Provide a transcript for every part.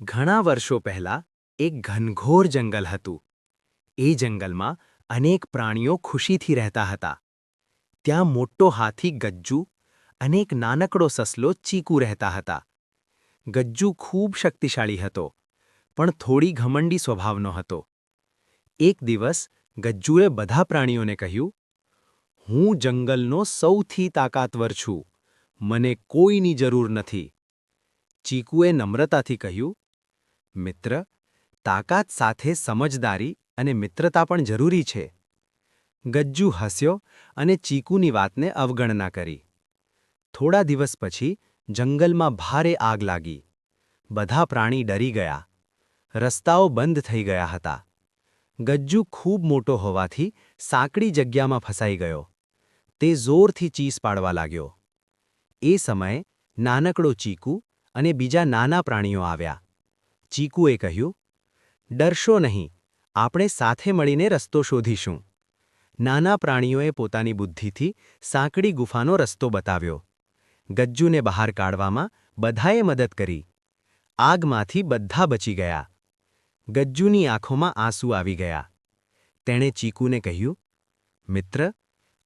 ઘણા વર્ષો પહેલા એક ઘનઘોર જંગલ હતું. એ જંગલમાં અનેક પ્રાણીઓ ખુશીથી રહેતા હતા. ત્યાં મોટો હાથી ગજ્જુ અને એક નાનકડો સસલો ચીકુ રહેતા હતા. ગજ્જુ ખૂબ શક્તિશાળી હતો, પણ થોડી ઘમંડી સ્વભાવનો હતો. એક દિવસ ગજ્જુએ બધા પ્રાણીઓને કહ્યું, હું જંગલનો સૌથી તાકાતવર છું. મને કોઈની જરૂર નથી. ચીકુએ નમ્રતાથી કહ્યું મિત્ર, તાકાત સાથે સમજદારી અને મિત્રતા પણ જરૂરી છે. ગજ્જુ હસ્યો અને ચીકુની વાતને અવગણના કરી. થોડા દિવસ પછી જંગલમાં ભારે આગ લાગી. બધા પ્રાણી ડરી ગયા. રસ્તાઓ બંધ થઈ ગયા હતા. ગજ્જુ ખૂબ મોટો હોવાથી સાંકડી જગ્યામાં ફસાઈ ગયો. તે જોરથી ચીસ પાડવા લાગ્યો. એ સમયે નાનકડો ચીકુ અને બીજા નાના પ્રાણીઓ આવ્યા. ચીકુએ કહ્યું, ડરશો નહીં, આપણે સાથે મળીને રસ્તો શોધીશું. નાના પ્રાણીઓએ પોતાની બુદ્ધિથી સાંકડી ગુફાનો રસ્તો બતાવ્યો. ગજ્જુને બહાર કાઢવામાં બધાએ મદદ કરી. આગમાંથી બધા બચી ગયા. ગજ્જુની આંખોમાં આંસુ આવી ગયા. તેણે ચીકુને કહ્યું, મિત્ર,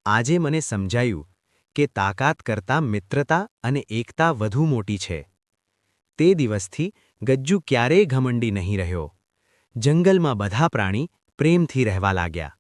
આજે મને સમજાયું કે તાકાત કરતાં મિત્રતા અને એકતા વધુ મોટી છે. તે દિવસથી ગજ્જુ ક્યારેય ઘમંડી નહીં રહ્યો. જંગલમાં બધા પ્રાણી પ્રેમથી રહેવા લાગ્યા.